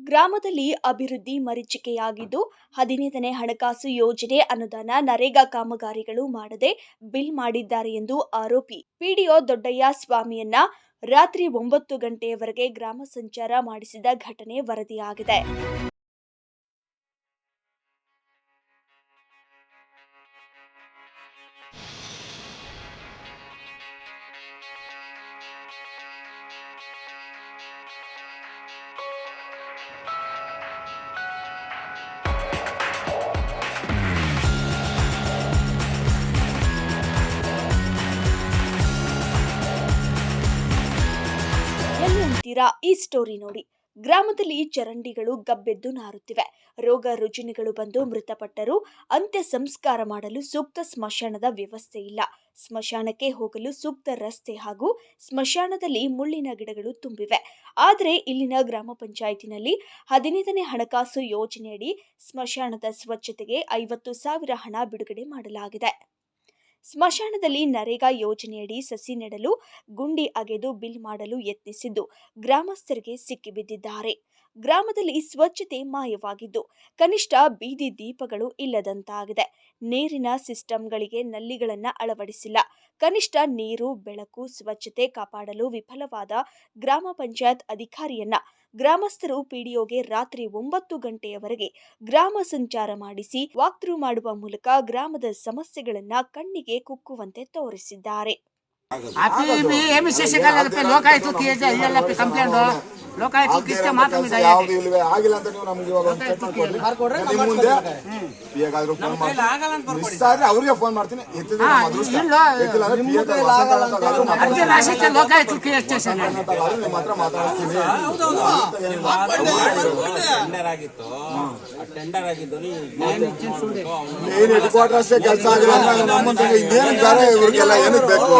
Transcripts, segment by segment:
ಗ್ರಾಮದಲ್ಲಿ ಅಭಿವೃದ್ಧಿ ಮರೀಚಿಕೆಯಾಗಿದ್ದು, ಹದಿನೈದನೇ ಹಣಕಾಸು ಯೋಜನೆ ಅನುದಾನ ನರೇಗಾ ಕಾಮಗಾರಿಗಳು ಮಾಡದೆ ಬಿಲ್ ಮಾಡಿದ್ದಾರೆ ಎಂದು ಆರೋಪಿ. ಪಿಡಿಒ ದೊಡ್ಡಯ್ಯ ಸ್ವಾಮಿಯನ್ನ ರಾತ್ರಿ ಒಂಬತ್ತು ಗಂಟೆಯವರೆಗೆ ಗ್ರಾಮ ಸಂಚಾರ ಮಾಡಿಸಿದ ಘಟನೆ ವರದಿಯಾಗಿದೆ. ಅಂತೀರಾ ಈ ಸ್ಟೋರಿ ನೋಡಿ. ಗ್ರಾಮದಲ್ಲಿ ಚರಂಡಿಗಳು ಗಬ್ಬೆದ್ದು ನಾರುತ್ತಿವೆ. ರೋಗ ರುಜಿನಗಳು ಬಂದು ಮೃತಪಟ್ಟರು ಅಂತ್ಯ ಸಂಸ್ಕಾರ ಮಾಡಲು ಸೂಕ್ತ ಸ್ಮಶಾನದ ವ್ಯವಸ್ಥೆ ಇಲ್ಲ. ಸ್ಮಶಾನಕ್ಕೆ ಹೋಗಲು ಸೂಕ್ತ ರಸ್ತೆ ಹಾಗೂ ಸ್ಮಶಾನದಲ್ಲಿ ಮುಳ್ಳಿನ ಗಿಡಗಳು ತುಂಬಿವೆ. ಆದರೆ ಇಲ್ಲಿನ ಗ್ರಾಮ ಪಂಚಾಯತಿನಲ್ಲಿ ಹದಿನೈದನೇ ಹಣಕಾಸು ಯೋಜನೆಯಡಿ ಸ್ಮಶಾನದ ಸ್ವಚ್ಛತೆಗೆ ಐವತ್ತು ಸಾವಿರ ಹಣ ಬಿಡುಗಡೆ ಮಾಡಲಾಗಿದೆ. ಸ್ಮಶಾನದಲ್ಲಿ ನರೇಗಾ ಯೋಜನೆಯಡಿ ಸಸಿ ನೆಡಲು, ಗುಂಡಿ ಅಗೆದು ಬಿಲ್ ಮಾಡಲು ಯತ್ನಿಸಿದ್ದು, ಗ್ರಾಮಸ್ಥರಿಗೆ ಸಿಕ್ಕಿಬಿದ್ದಿದ್ದಾರೆ. ಗ್ರಾಮದಲ್ಲಿ ಸ್ವಚ್ಛತೆ ಮಾಯವಾಗಿದ್ದು, ಕನಿಷ್ಠ ಬೀದಿ ದೀಪಗಳು ಇಲ್ಲದಂತಾಗಿದೆ. ನೀರಿನ ಸಿಸ್ಟಂಗಳಿಗೆ ನಲ್ಲಿಗಳನ್ನು ಅಳವಡಿಸಿಲ್ಲ. ಕನಿಷ್ಠ ನೀರು, ಬೆಳಕು, ಸ್ವಚ್ಛತೆ ಕಾಪಾಡಲು ವಿಫಲವಾದ ಗ್ರಾಮ ಪಂಚಾಯತ್ ಅಧಿಕಾರಿಯನ್ನ ಗ್ರಾಮಸ್ಥರು ಪಿಡಿಒಗೆ ರಾತ್ರಿ ಒಂಬತ್ತು ಗಂಟೆಯವರೆಗೆ ಗ್ರಾಮ ಸಂಚಾರ ಮಾಡಿಸಿ ವಾಕ್ಥ್ರೂ ಮಾಡುವ ಮೂಲಕ ಗ್ರಾಮದ ಸಮಸ್ಯೆಗಳನ್ನ ಕಣ್ಣಿಗೆ ಕುಕ್ಕುವಂತೆ ತೋರಿಸಿದ್ದಾರೆ. ಲೋಕಾಯತ್ ಆಗಿಲ್ಲ ಅಂತ ನಮ್ಗೆ ಇವಾಗ ಒಂದು ಮುಂದೆ ಫೋನ್ ಮಾಡ್ತೀನಿ. ಅವ್ರಿಗೆ ಫೋನ್ ಮಾಡ್ತೀನಿ. ನಿಮ್ಮ ಮಾತಾಡ್ತೀನಿ. ಮೇನ್ ಹೆಡ್ ಕ್ವಾರ್ಟರ್ ಅಷ್ಟೇ ಕೆಲಸ ಆಗಿಲ್ಲ ನಮ್ಮಂತ ನಮ್ಮ ಬೇರೆ ಇವ್ರಿಗೆಲ್ಲ ಏನಕ್ಕೆ ಬೇಕು?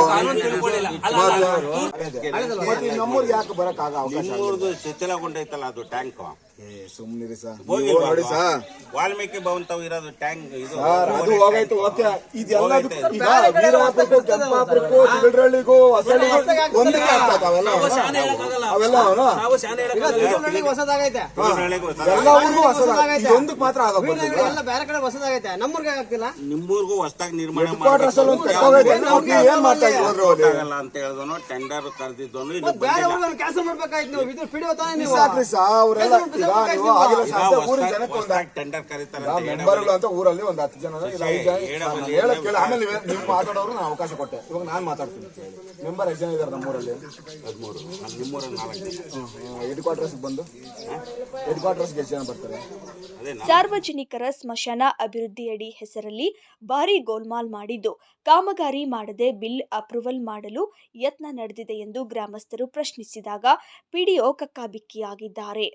ಮತ್ತೆ ನಮ್ಮೂರಿಗೆ ಯಾಕೆ ಬರಕ್ ಆಗ ಅವಕಾಶ ಶಿಥಿಲಗೊಂಡೈತಲ್ಲ ಅದು ಟ್ಯಾಂಕ್? ಏ, ಸುಮ್ನಿರಿ ಸರ್ ಹೋಗಿಲ್ವಾ ನೋಡಿ ಸರ್ ವಾಲ್ಮೀಕಿ ಭವನ್ ತಾವ್ ಇರೋದು ಟ್ಯಾಂಕ್ ಇದು ಸರ್ ಅದು ಹೋಗೈತು. ಓಕೆ. ಇದೆಲ್ಲ ಈಗ ವೀರವಾಪುರಕ್ಕೂ ಕೆಂಪಾಪುರಕ್ಕೂ ತಿಗಡ್ರಳ್ಳಿಗೂ ಹೊಸಳ್ಳಿಗೂ ಒಂದಕ್ಕೆ ಆಗ್ತಾ ಅವೆಲ್ಲ ಅವೆಲ್ಲ. ಅವನು ಹೊಸದಾಗೈತೆ. ಊರೊಳಗೆ ಹೊಸ- ಎಲ್ಲ ಊರಿಗೂ ಹೊಸದ ಇದೊಂದಕ್ಕೆ ಮಾತ್ರ ಎಲ್ಲ ಬೇರೆ ಕಡೆ ಹೊಸದಾಗೈತೆ. ನಮ್ಮೂರ್ಗೆ ಆಗ್ತಿಲ್ಲ? ನಿಮ್ಮೂರ್ಗೂ ಹೊಸದಾಗಿ ನಿರ್ಮಾಣ ಏನ್ ಮಾಡ್ತಾ ಇದ್ರು ಅಂತ ಹೇಳಿದನು ಟೆಂಡರ್ ಕರೆದಿದ್ದನು ಬೇರೆ ಕ್ಯಾನ್ಸಲ್ ಮಾಡ್ಬೇಕಾಯ್ತು ನೀವು. ಇದು ಪಿಡಿಯೋ ತಾನೇ ನೀವು. ಸಾಕ್ರಿ ಸಾ ಅವರೆಲ್ಲ ಟೆಂಡರ್ ಕರೀತಾರೆ ಮೆಂಬರ್ಗಳು ಅಂತ ಊರಲ್ಲಿ ಒಂದು ಹತ್ತು ಜನ ಇಲ್ಲ ಐದು ಜನ. ಹೇಳಕ್ ಕೇಳಿ ಆಮೇಲೆ ನೀವು ಮಾತಾಡೋರು ನಾನು ಅವಕಾಶ ಕೊಟ್ಟೆ. ಇವಾಗ ನಾನು ಮಾತಾಡ್ತೀನಿ ಮೆಂಬರ್ ಎಷ್ಟು ಜನ ಇದ್ದಾರೆ ನಮ್ಮೂರಲ್ಲಿ. ಹದಿಮೂರು ನಿಮ್ಮೂರಲ್ಲಿ ನಾಲ್ಕು. ಹೆಡ್ ಕ್ವಾರ್ಟರ್ಸ್ ಬಂದು. ಹೆಡ್ ಕ್ವಾರ್ಟರ್ಸ್ಗೆ ಎಷ್ಟು ಜನ ಬರ್ತಾರೆ? ಸಾರ್ವಜನಿಕರ ಸ್ಮಶಾನ ಅಭಿವೃದ್ಧಿಯಡಿ ಹೆಸರಲ್ಲಿ ಭಾರಿ ಗೋಲ್ಮಾಲ್ ಮಾಡಿದ್ದು. ಕಾಮಗಾರಿ ಮಾಡದೆ ಬಿಲ್ ಅಪ್ರೂವಲ್ ಮಾಡಲು ಯತ್ನ ನಡೆದಿದೆ ಎಂದು ಗ್ರಾಮಸ್ಥರು ಪ್ರಶ್ನಿಸಿದಾಗ ಪಿಡಿಒ ಕಕ್ಕಾಬಿಕ್ಕಿಯಾಗಿದ್ದಾರೆ.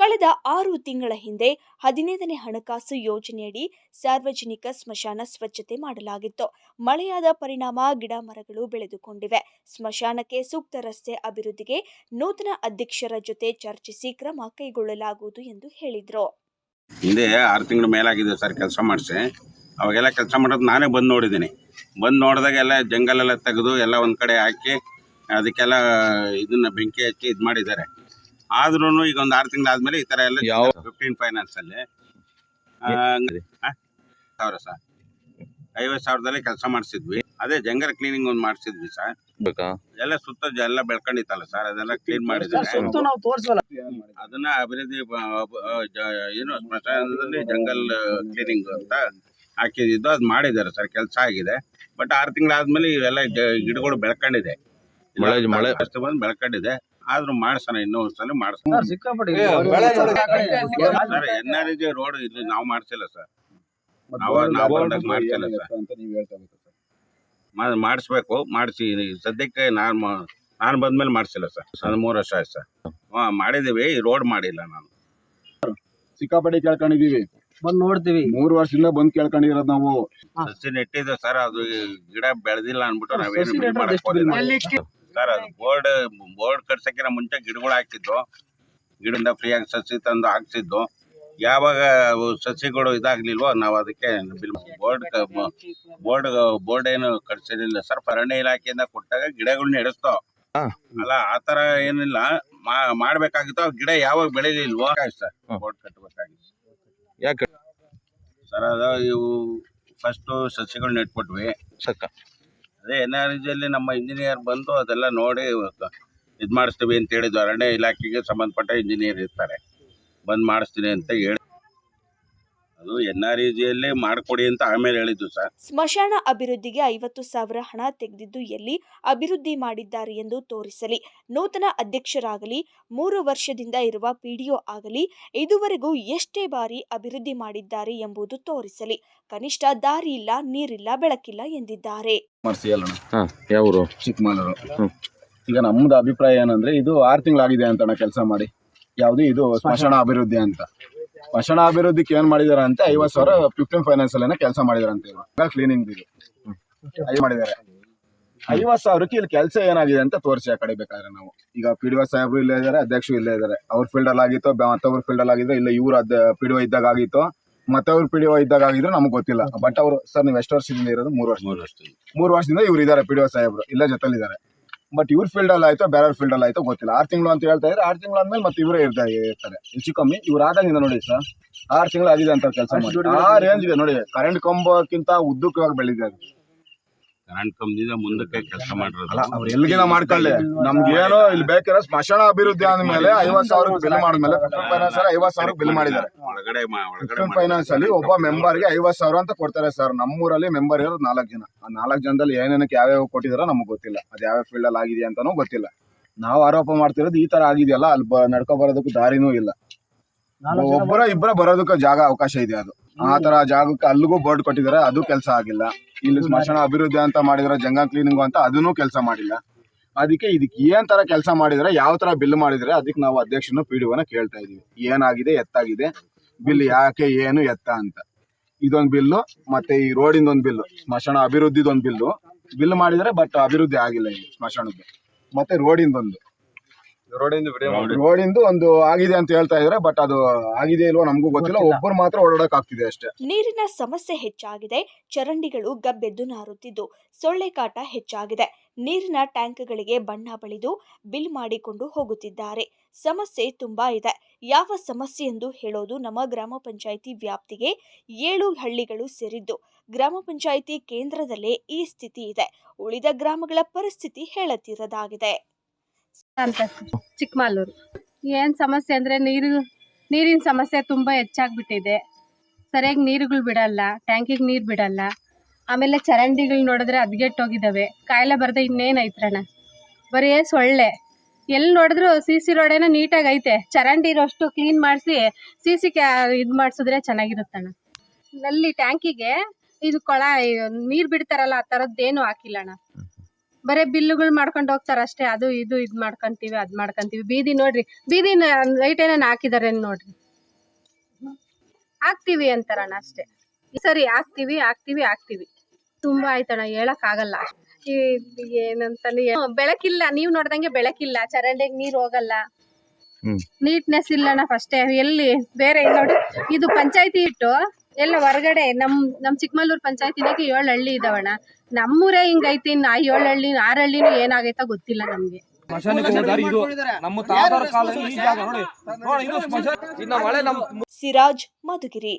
ಕಳೆದ ಆರು ತಿಂಗಳ ಹಿಂದೆ ಹದಿನೈದನೇ ಹಣಕಾಸು ಯೋಜನೆಯಡಿ ಸಾರ್ವಜನಿಕ ಸ್ಮಶಾನ ಸ್ವಚ್ಛತೆ ಮಾಡಲಾಗಿತ್ತು. ಮಳೆಯಾದ ಪರಿಣಾಮ ಗಿಡ ಮರಗಳು ಬೆಳೆದುಕೊಂಡಿವೆ. ಸ್ಮಶಾನಕ್ಕೆ ಸೂಕ್ತ ರಸ್ತೆ ಅಭಿವೃದ್ಧಿಗೆ ನೂತನ ಅಧ್ಯಕ್ಷರ ಜೊತೆ ಚರ್ಚಿಸಿ ಕ್ರಮ ಕೈಗೊಳ್ಳಲಾಗುವುದು ಎಂದು ಹೇಳಿದರು. ಹಿಂದೆ ಆರು ತಿಂಗಳ ಮೇಲಾಗಿದೆ ಸರ್ ಕೆಲಸ ಮಾಡಿಸಿ. ಅವಾಗೆಲ್ಲ ಕೆಲಸ ಮಾಡೋದು ನಾನೇ ಬಂದು ನೋಡಿದ್ದೀನಿ. ಬಂದು ನೋಡಿದಾಗ ಎಲ್ಲ ಜಂಗಲೆಲ್ಲ ತೆಗೆದು ಎಲ್ಲ ಒಂದು ಕಡೆ ಹಾಕಿ ಅದಕ್ಕೆಲ್ಲ ಇದನ್ನ ಬೆಂಕಿ ಹಚ್ಚಿ ಇದು ಮಾಡಿದ್ದಾರೆ. ಆದ್ರೂ ಈಗ ಒಂದು ಆರು ತಿಂಗಳಾದ್ಮೇಲೆ ಈ ತರ ಎಲ್ಲ ಫಿಫ್ಟೀನ್ ಫೈನಾನ್ಸ್ ಅಲ್ಲಿ. ಸಾವಿರ ಸರ್ ಐವತ್ತು ಸಾವಿರದಲ್ಲಿ ಕೆಲಸ ಮಾಡಿಸಿದ್ವಿ. ಅದೇ ಜಂಗಲ್ ಕ್ಲೀನಿಂಗ್ ಒಂದು ಮಾಡಿಸಿದ್ವಿ ಸರ್ ಎಲ್ಲ ಸುತ್ತ ಜ- ಎಲ್ಲ ಬೆಳ್ಕೊಂಡಿತ್ತಲ್ಲ ಸರ್ ಅದೆಲ್ಲ ಕ್ಲೀನ್ ಮಾಡಿದ್ವಿ ನಾವು ತೋರಿಸಲ್ಲ. ಅದನ್ನ ಅಭಿವೃದ್ಧಿ ಬ- ಬ- ಜ- ಏನು ಸ್ಮಶಾನದಲ್ಲಿ ಜಂಗಲ್ ಕ್ಲೀನಿಂಗ್ ಅಂತ ಹಾಕಿದ್ದು. ಅದು ಮಾಡಿದ್ದಾರೆ ಸರ್. ಕೆಲಸ ಆಗಿದೆ. ಬಟ್ ಆರು ತಿಂಗಳಾದ್ಮೇಲೆ ಇವೆಲ್ಲ ಗಿಡಗಳು ಬೆಳ್ಕೊಂಡಿದೆ. ಮಳೆ- ಮಳೆ- ಅಷ್ಟು ಬಂದು ಬೆಳ್ಕೊಂಡಿದೆ. ಆದ್ರೂ ಮಾಡ್ಸೋಣ ಇನ್ನೂ ಒಂದ್ಸಲ ಮಾಡ್ಸೋಣ. Sir N R G road ಇಲ್ಲಿ ನಾವು ಮಾಡ್ಸಿಲ್ಲ ಸರ್. ನಾವು ನಾವು ಬಂದಾಗ ಮಾಡ್ಸಿಲ್ಲ ಸರ್. ಅಂತ ನೀವು ಹೇಳ್ತಾ ಇದ್ದೀರಿ ಸರ್. ಮಾ- ಮಾಡಿಸ್ಬೇಕು ಮಾಡಿಸಿ. ಸದ್ಯಕ್ಕೆ ನಾನು ಮ- ನಾನು ಬಂದ್ಮೇಲೆ ಮಾಡಿಸಿಲ್ಲ ಸರ್. ಸರ್ ಮೂರು ವರ್ಷ ಆಯ್ತು ಸರ್. ಹಾ ಮಾಡಿದ್ದೀವಿ ಈ ರೋಡ್ ಮಾಡಿಲ್ಲ ನಾನು. ಸಿಕ್ಕಾಪಟ್ಟೆ ಕೇಳ್ಕೊಂಡಿದೀವಿ ಬಂದ್ ನೋಡ್ತೀವಿ. ಮೂರು ವರ್ಷದಿಂದ ಬಂದ್ ಕೇಳ್ಕೊಂಡಿರೋದ್ ನಾವು. ಸಸಿ ನೆಟ್ಟಿದ್ದೆ ಸರ್ ಅದು ಗಿಡ ಬೆಳೆದಿಲ್ಲ ಅನ್ಬಿಟ್ಟು ನಾವೇನು ಬಿಲ್ ಮಾಡಕ್ ಹೋಗಿಲ್ಲ. ಸರ್ ಅದು ಬೋರ್ಡ್ ಬೋರ್ಡ್ ಕಟ್ಸಕ್ಕಿನ ಮುಂಚೆ ಗಿಡಗಳು ಹಾಕಿದ್ದು ಗಿಡದಿಂದ ಫ್ರೀಯಾಗಿ ಸಸಿ ತಂದು ಹಾಕ್ಸಿದ್ದು. ಯಾವಾಗ ಅವು ಸಸಿಗಳು ಇದಾಗ್ಲಿಲ್ವೋ ನಾವು ಅದಕ್ಕೆ ಬಿಲ್ ಬೋರ್ಡ್ ಬೋರ್ಡ್ ಬೋರ್ಡ್ ಏನು ಕಟ್ಸಿರ್ಲಿಲ್ಲ ಸರ್. ಅರಣ್ಯ ಇಲಾಖೆಯಿಂದ ಕೊಟ್ಟಾಗ ಗಿಡಗಳನ್ನ ನೆಡೆಸ್ತೋ ಅಲ್ಲ ಆತರ ಏನಿಲ್ಲ. ಮಾ- ಮಾಡ್ಬೇಕಾಗಿತ್ತು. ಆ ಗಿಡ ಯಾವಾಗ ಬೆಳಿಲಿಲ್ವೋ. ಸರ್ ಬೋರ್ಡ್ ಕಟ್ಟಬೇಕಾಗಿತ್ತು ಯಾಕೆ? ಸರ್ ಅದ ಇವು ಫಸ್ಟ್ ಸಸಿಗಳು ನೆಟ್ಬಿಟ್ವಿ. ಸಕ್ಕ. ಅದೇ ಎನ್ ಆರ್ ಜಿಯಲ್ಲಿ ನಮ್ಮ ಇಂಜಿನಿಯರ್ ಬಂದು ಅದೆಲ್ಲ ನೋಡಿ ಇದು ಮಾಡಿಸ್ತೀವಿ ಅಂತ ಹೇಳಿದ್ದು ಅರಣ್ಯ ಇಲಾಖೆಗೆ ಸಂಬಂಧಪಟ್ಟ ಇಂಜಿನಿಯರ್ ಇರ್ತಾರೆ. ಬಂದು ಮಾಡಿಸ್ತೀನಿ ಅಂತ ಹೇಳಿ ಅದು ಎನ್ ಆರ್ ಜಿಯಲ್ಲಿ ಮಾಡಿಕೊಡಿ ಅಂತ ಆಮೇಲೆ ಹೇಳಿದ್ದು ಸರ್. ಸ್ಮಶಾನ ಅಭಿವೃದ್ಧಿಗೆ ಐವತ್ತು ಸಾವಿರ ಹಣ ತೆಗೆದಿದ್ದು ಎಲ್ಲಿ ಅಭಿವೃದ್ಧಿ ಮಾಡಿದ್ದಾರೆ ಎಂದು ತೋರಿಸಲಿ. ನೂತನ ಅಧ್ಯಕ್ಷರಾಗಲಿ ಮೂರು ವರ್ಷದಿಂದ ಇರುವ ಪಿಡಿಒ ಆಗಲಿ ಇದುವರೆಗೂ ಎಷ್ಟೇ ಬಾರಿ ಅಭಿವೃದ್ಧಿ ಮಾಡಿದ್ದಾರೆ ಎಂಬುದು ತೋರಿಸಲಿ. ಕನಿಷ್ಠ ದಾರಿ ಇಲ್ಲ ನೀರಿಲ್ಲ ಬೆಳಕಿಲ್ಲ ಎಂದಿದ್ದಾರೆ. ಮರ್ಸಿಯಲ್ಲಣ್ಣ ಹಾ ಯಾವರು ಚಿಕ್ಕಮಗಳೂರು. ಈಗ ನಮ್ದು ಅಭಿಪ್ರಾಯ ಏನಂದ್ರೆ ಇದು ಆರು ತಿಂಗಳಾಗಿದೆ ಅಂತ ಕೆಲಸ ಮಾಡಿ. ಯಾವುದು? ಇದು ಸ್ಮಶಾನ ಅಭಿವೃದ್ಧಿ ಅಂತ. ಸ್ಮಶಾನ ಅಭಿವೃದ್ಧಿಗೆ ಏನ್ ಮಾಡಿದಾರೆ ಅಂತ ಐವತ್ತು ಸಾವಿರ ಫಿಫ್ಟೀನ್ ಫೈನಾನ್ಸ್ ಅಲ್ಲಿ ಕೆಲಸ ಮಾಡಿದಾರೆ ಅಂತ ಇವಾಗ ಕ್ಲೀನಿಂಗ್ ಇದು. ಮಾಡಿದ್ದಾರೆ. ಐವತ್ತು ಸಾವಿರಕ್ಕೆ ಇಲ್ಲಿ ಕೆಲಸ ಏನಾಗಿದೆ ಅಂತ ತೋರಿಸಿ ಆ ಕಡೆ ಬೇಕಾದ್ರೆ ನಾವು. ಈಗ ಪಿ ಡಿ ಒ ಸಾಹೇಬ್ರು ಇಲ್ಲೇ ಇದ್ದಾರೆ ಅಧ್ಯಕ್ಷರು ಇಲ್ಲೇ ಇದ್ದಾರೆ. ಅವ್ರ ಫೀಲ್ಡ್ ಅಲ್ಲಿ ಆಗಿತ್ತು ಮತ್ತವ್ರ ಫೀಲ್ಡ್ ಅಲ್ಲಿ ಆಗಿದ್ರೆ ಇಲ್ಲ ಇವ್ರ ಅದ ಪಿ ಡಿ ಒ ಇದ್ದಾಗ ಆಗಿತ್ತು ಮತ್ತವ್ರ ಪಿ ಡಿ ಒ ಇದ್ದಾಗ ಆಗಿದ್ರು ನಮ್ಗೆ ಗೊತ್ತಿಲ್ಲ. ಬಟ್ ಅವರು ಸರ್ ನೀವು ಎಷ್ಟು ವರ್ಷದಿಂದ ಇರೋದು? ಮೂರು ವರ್ಷ ಮೂರು ವರ್ಷದಿಂದ. ಮೂರು ವರ್ಷದಿಂದ ಇವ್ರು ಇದಾರೆ ಪಿ ಡಿ ಒ ಸಾಹೇಬ್ರು. ಇಲ್ಲೇ ಜೊತೆಲಿದ್ದಾರೆ ಬಟ್ ಇವ್ರ ಫೀಲ್ಡ್ ಅಲ್ಲಿ ಆಯ್ತು ಬೇರೆ ಫೀಲ್ಡ್ ಅಲ್ಲಿ ಆಯ್ತೋ ಗೊತ್ತಿಲ್ಲ. ಆರು ತಿಂಗಳು ಅಂತ ಹೇಳ್ತಾ ಇದ್ರೆ ಆರು ತಿಂಗಳು ಆದ್ಮೇಲೆ ಮತ್ತೆ ಇವರೇ ಇರ್ತಾ ಇರ್ತಾರೆ. ಹೆಚ್ಚು ಕಮ್ಮಿ ಇವ್ರ ಆದಾಗಿಂದ ನೋಡಿ ಸರ್. ಆರು ತಿಂಗಳು ಆಗಿದೆ ಅಂತ ಕೆಲಸ ಮಾಡಿ. ಆ ಇದೆ ನೋಡಿ. ಕರೆಂಟ್ ಕಂಬಕ್ಕಿಂತ ಉದ್ದಕ್ಕವಾಗಿ ಬೆಳೆದಿದೆ ಅದು ಕರೆಂಟ್ ಕಂಬದಿಂದ ಮುಂದಕ್ಕೆ ಕೆಲಸ ಅಲ್ಲ ಮಾಡಿರೋದು. ಅವ್ರು ಎಲ್ಲಿಗಿನ ಮಾಡ್ಕೊಳ್ಳಿ. ನಮ್ಗೆ ಏನೋ ಇಲ್ಲಿ ಬೇಕಿರೋ ಸ್ಮಶಾನ ಅಭಿವೃದ್ಧಿ ಆದ್ಮೇಲೆ ಐವತ್ ಸಾವಿರ ಬಿಲ್ ಮಾಡಿದ್ಮೇಲೆ ಫಿಫ್ಟೀನ್ ಫೈನಾನ್ಸ್ ಅಲ್ಲಿ ಐವತ್ ಸಾವಿರ ಬಿಲ್ ಮಾಡಿದ್ದಾರೆ. ಒಳಗಡೆ ಮಾ- ಒಳಗಡೆ ಫಿಫ್ಟೀನ್ ಫೈನಾನ್ಸ್ ಅಲ್ಲಿ ಒಬ್ಬ ಮೆಂಬರ್ಗೆ ಐವತ್ ಸಾವಿರ ಅಂತ ಕೊಡ್ತಾರೆ ಸರ್. ನಮ್ಮೂರಲ್ಲಿ ಮೆಂಬರ್ ಇರೋದು ನಾಲ್ಕು ಜನ. ಆ ನಾಲ್ಕು ಜನದಲ್ಲಿ ಏನೇನಕ್ಕೆ ಯಾವ್ಯಾವ ಕೊಟ್ಟಿದಾರೋ ನಮ್ಗೆ ಗೊತ್ತಿಲ್ಲ. ಅದು ಯಾವ ಫೀಲ್ಡ್ ಅಲ್ಲಿ ಆಗಿದೆ ಅಂತಾನೂ ಗೊತ್ತಿಲ್ಲ. ನಾವು ಆರೋಪ ಮಾಡ್ತಿರೋದು ಈ ತರ ಆಗಿದೆಯಲ್ಲ ಅಲ್ಲಿ ಬ- ನಡ್ಕೊ ಬರೋದಕ್ಕೂ ದಾರಿನೂ ಇಲ್ಲ. ಒಬ್ಬರ ಇಬ್ಬರ ಬರೋದಕ್ಕೆ ಜಾಗ ಅವಕಾಶ ಇದೆ ಅದು. ಆ ತರ ಜಾಗಕ್ಕೆ ಅಲ್ಲಿಗೂ ಬೋರ್ಡ್ ಕೊಟ್ಟಿದ್ದಾರೆ ಅದು ಕೆಲಸ ಆಗಿಲ್ಲ. ಇಲ್ಲಿ ಸ್ಮಶಾನ ಅಭಿವೃದ್ಧಿ ಅಂತ ಮಾಡಿದ್ರೆ ಜಂಗಾ ಕ್ಲೀನಿಂಗ್ ಅಂತ ಅದನ್ನು ಕೆಲಸ ಮಾಡಿಲ್ಲ. ಅದಕ್ಕೆ ಇದಕ್ಕೆ ಏನ್ ತರ ಕೆಲಸ ಮಾಡಿದ್ರೆ ಯಾವ ತರ ಬಿಲ್ ಮಾಡಿದ್ರೆ ಅದಕ್ಕೆ ನಾವು ಅಧ್ಯಕ್ಷನ ಪಿ ಕೇಳ್ತಾ ಇದೀವಿ. ಏನಾಗಿದೆ ಎತ್ತಾಗಿದೆ ಬಿಲ್ ಯಾಕೆ ಏನು ಎತ್ತ ಅಂತ. ಇದೊಂದು ಬಿಲ್ಲು ಮತ್ತೆ ಈ ರೋಡಿಂದ ಒಂದು ಬಿಲ್ಲು ಸ್ಮಶಾನ ಅಭಿವೃದ್ಧಿದೊಂದು ಬಿಲ್ಲು. ಬಿಲ್ ಮಾಡಿದ್ರೆ ಬಟ್ ಅಭಿವೃದ್ಧಿ ಆಗಿಲ್ಲ ಇಲ್ಲಿ ಸ್ಮಶಾನದ್ದು. ಮತ್ತೆ ರೋಡಿಂದೊಂದು ರೋಡಿಂದು ಒಂದು ಆಗಿದೆ ಅಂತ ಹೇಳ್ತಾ ಇದಾರೆ ಬಟ್ ಅದು ಆಗಿದೆ ಇಲ್ವೋ ನಮಗೂ ಗೊತ್ತಿಲ್ಲ. ಒಬ್ಬರು ಮಾತ್ರ ಓಡಾಡಕ್ ಆಗ್ತಿದೆ ಅಷ್ಟೇ. ನೀರಿನ ಸಮಸ್ಯೆ ಹೆಚ್ಚಾಗಿದೆ ಚರಂಡಿಗಳು ಗಬ್ಬೆದ್ದು ನಾರುತ್ತಿದ್ದು ಸೊಳ್ಳೆ ಕಾಟ ಹೆಚ್ಚಾಗಿದೆ. ನೀರಿನ ಟ್ಯಾಂಕ್ಗಳಿಗೆ ಬಣ್ಣ ಬಳಿದು ಬಿಲ್ ಮಾಡಿಕೊಂಡು ಹೋಗುತ್ತಿದ್ದಾರೆ. ಸಮಸ್ಯೆ ತುಂಬಾ ಇದೆ. ಯಾವ ಸಮಸ್ಯೆ ಎಂದು ಹೇಳೋದು ನಮ್ಮ ಗ್ರಾಮ ಪಂಚಾಯಿತಿ ವ್ಯಾಪ್ತಿಗೆ ಏಳು ಹಳ್ಳಿಗಳು ಸೇರಿದ್ದು. ಗ್ರಾಮ ಪಂಚಾಯಿತಿ ಕೇಂದ್ರದಲ್ಲೇ ಈ ಸ್ಥಿತಿ ಇದೆ. ಉಳಿದ ಗ್ರಾಮಗಳ ಪರಿಸ್ಥಿತಿ ಹೇಳತೀರದಾಗಿದೆ. ಅಂತ ಚಿಕ್ಕಮಾಲೂರು ಏನು ಸಮಸ್ಯೆ ಅಂದರೆ ನೀರು, ನೀರಿನ ಸಮಸ್ಯೆ ತುಂಬ ಹೆಚ್ಚಾಗ್ಬಿಟ್ಟಿದೆ. ಸರಿಯಾಗಿ ನೀರುಗಳು ಬಿಡಲ್ಲ, ಟ್ಯಾಂಕಿಗೆ ನೀರು ಬಿಡಲ್ಲ. ಆಮೇಲೆ ಚರಂಡಿಗಳು ನೋಡಿದ್ರೆ ಹದ್ಗೆಟ್ಟೋಗಿದ್ದಾವೆ ಕಾಯಿಲೆ ಬರದೆ ಇನ್ನೇನು ಬರೀ ಸೊಳ್ಳೆ. ಎಲ್ಲಿ ನೋಡಿದ್ರು ಸಿ ಸಿ ರೋಡೇನೋ ನೀಟಾಗಿ ಐತೆ. ಚರಂಡಿ ಇರೋಷ್ಟು ಕ್ಲೀನ್ ಮಾಡಿಸಿ ಸಿ ಸಿ ಕ್ಯಾ ಇದು ಮಾಡಿಸಿದ್ರೆ ಚೆನ್ನಾಗಿರುತ್ತಣ್ಣ. ನಲ್ಲಿ ಟ್ಯಾಂಕಿಗೆ ಇದು ಕೊಳ ನೀರು ಬಿಡ್ತಾರಲ್ಲ ಆ ಥರದ್ದೇನು ಹಾಕಿಲ್ಲಣ್ಣ. ಬರೇ ಬಿಲ್ಲುಗಳು ಮಾಡ್ಕೊಂಡು ಹೋಗ್ತಾರ ಅಷ್ಟೇ. ಅದು ಇದು ಇದ್ ಮಾಡ್ಕೊಂತೀವಿ ಅದ್ ಮಾಡ್ಕೊಂತೀವಿ. ಬೀದಿ ನೋಡ್ರಿ ಬೀದಿ ಲೈಟ್ ಏನೇನು ಹಾಕಿದಾರೆ ನೋಡ್ರಿ? ಹಾಕ್ತಿವಿ ಅಂತಾರಣ್ಣ ಅಷ್ಟೇ. ಸರಿ ಹಾಕ್ತಿವಿ ಹಾಕ್ತಿವಿ ಹಾಕ್ತಿವಿ. ತುಂಬಾ ಆಯ್ತಣ್ಣ ಹೇಳಕ್ ಆಗಲ್ಲ. ಈ ಏನಂತಾನೆ ಏನೋ ಬೆಳಕಿಲ್ಲ ನೀವ್ ನೋಡ್ದಂಗೆ ಬೆಳಕಿಲ್ಲ. ಚರಂಡಿಗೆ ನೀರ್ ಹೋಗಲ್ಲ. ನೀಟ್ನೆಸ್ ಇಲ್ಲಣ್ಣ ಫಸ್ಟೇ ಎಲ್ಲಿ ಬೇರೆ ನೋಡಿ ಇದು ಪಂಚಾಯತಿ ಇಟ್ಟು ಎಲ್ಲ ಹೊರಗಡೆ ನಮ್ ನಮ್ ಚಿಕ್ಕಮಲ್ಲೂರು ಪಂಚಾಯತಿನಾಗ ಏಳು ಹಳ್ಳಿ ಇದಾವಣ್ಣ. ನಮ್ಮೂರೇ ಹಿಂಗೈತಿ ಇನ್ನು ಆ ಏಳು ಹಳ್ಳಿ ಆರು ಹಳ್ಳಿನೂ ಏನಾಗೈತ ಗೊತ್ತಿಲ್ಲ ನಮ್ಗೆ. ನಮ್ಮ ತಾತಾರ ಕಾಲದಲ್ಲಿ ಈ ಜಾಗ ನೋಡಿ. ನೋಡಿ ಇದು ಸ್ಮಶಾನ ಇನ್ನ ಮಳೆ ನಮ್ ಸಿರಾಜ್ ಮಧುಗಿರಿ